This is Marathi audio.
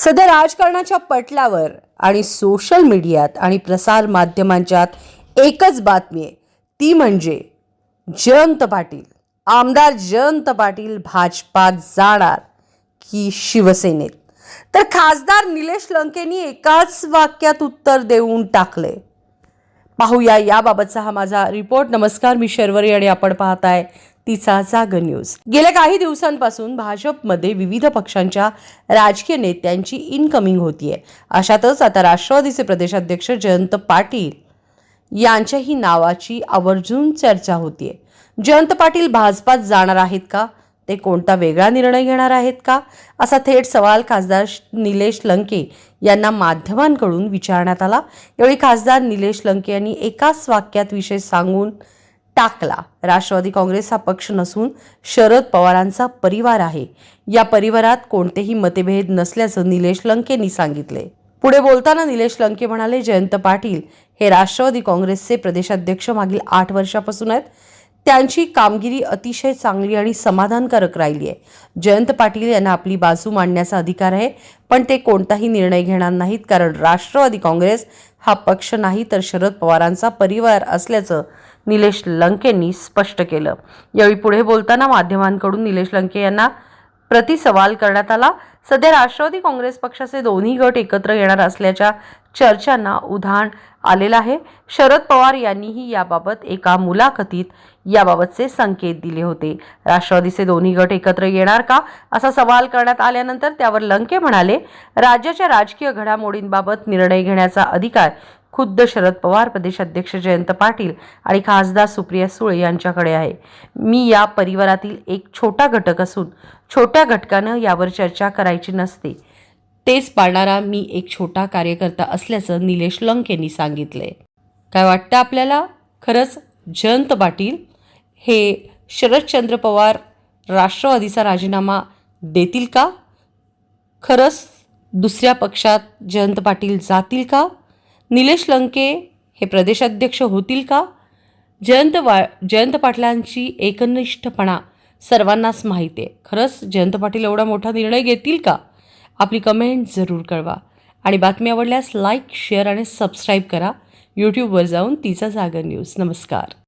सध्या राजकारणाच्या पटलावर आणि सोशल मीडियात आणि प्रसार माध्यमांच्यात एकच बातमी आहे. ती म्हणजे जयंत पाटील. आमदार जयंत पाटील भाजपात जाणार की शिवसेनेत? तर खासदार निलेश लंकेंनी एकाच वाक्यात उत्तर देऊन टाकले. पाहूया याबाबतचा हा माझा रिपोर्ट नमस्कार मी शर्वरी आणि आपण पाहताय तिचा जाग न्यूज. गेल्या काही दिवसांपासून भाजपमध्ये विविध पक्षांच्या राजकीय नेत्यांची इनकमिंग होतीये. अशातच आता राष्ट्रवादीचे प्रदेशाध्यक्ष जयंत पाटील यांच्याही नावाची आवर्जून चर्चा होतीये. जयंत पाटील भाजपात जाणार आहेत का? ते कोणता वेगळा निर्णय घेणार आहेत का? असा थेट सवाल खासदार निलेश लंके यांना माध्यमांकडून विचारण्यात आला. यावेळी खासदार निलेश लंके यांनी एकाच वाक्यात विषय सांगून टाकला. राष्ट्रवादी काँग्रेस हा पक्ष नसून शरद पवारांचा परिवार आहे. या परिवारात कोणतेही मतभेद नसल्याचं निलेश लंकेंनी सांगितले. पुढे बोलताना निलेश लंके म्हणाले जयंत पाटील हे राष्ट्रवादी काँग्रेसचे प्रदेशाध्यक्ष मागील आठ वर्षापासून आहेत. त्यांची कामगिरी अतिशय चांगली आणि समाधानकारक राहिली आहे. जयंत पाटील यांना आपली बाजू मांडण्याचा अधिकार आहे पण ते कोणताही निर्णय घेणार नाहीत कारण राष्ट्रवादी काँग्रेस हा पक्ष नाही तर शरद पवारांचा परिवार असल्याचं निलेश लंकेंनी स्पष्ट केलं. यावेळी पुढे बोलताना माध्यमांकडून निलेश लंके यांना प्रतिसवाल करण्यात आला. सध्या राष्ट्रवादी काँग्रेस पक्षाचे दोन्ही गट एकत्र येणार असल्याच्या चर्चांना उधाण आलेलं आहे. शरद पवार यांनीही याबाबत एका मुलाखतीत याबाबतचे संकेत दिले होते. राष्ट्रवादीचे दोन्ही गट एकत्र येणार का? असा सवाल करण्यात आल्यानंतर त्यावर लंके म्हणाले राज्याच्या राजकीय घडामोडींबाबत निर्णय घेण्याचा अधिकार खुद्द शरद पवार प्रदेशाध्यक्ष जयंत पाटील आणि खासदार सुप्रिया सुळे यांच्याकडे आहे. मी या परिवारातील एक छोटा घटक असून छोट्या घटकानं यावर चर्चा करायची नसते. तेच पाळणारा मी एक छोटा कार्यकर्ता असल्याचं निलेश लंकेंनी सांगितलंय. काय वाटतं आपल्याला? खरंच जयंत पाटील हे शरदचंद्र पवार राष्ट्रवादीचा राजीनामा देतील का? खरंच दुसऱ्या पक्षात जयंत पाटील जातील का? निलेश लंके हे प्रदेशाध्यक्ष होतील का? जयंत वा जयंत पाटलांची एकनिष्ठपणा सर्वांनाच माहिती आहे. खरंच जयंत पाटील एवढा मोठा निर्णय घेतील का? आपली कमेंट जरूर कळवा. आणि बातमी आवडल्यास लाईक शेअर आणि सबस्क्राईब करा. यूट्यूबवर जाऊन तिचा जागर न्यूज नमस्कार.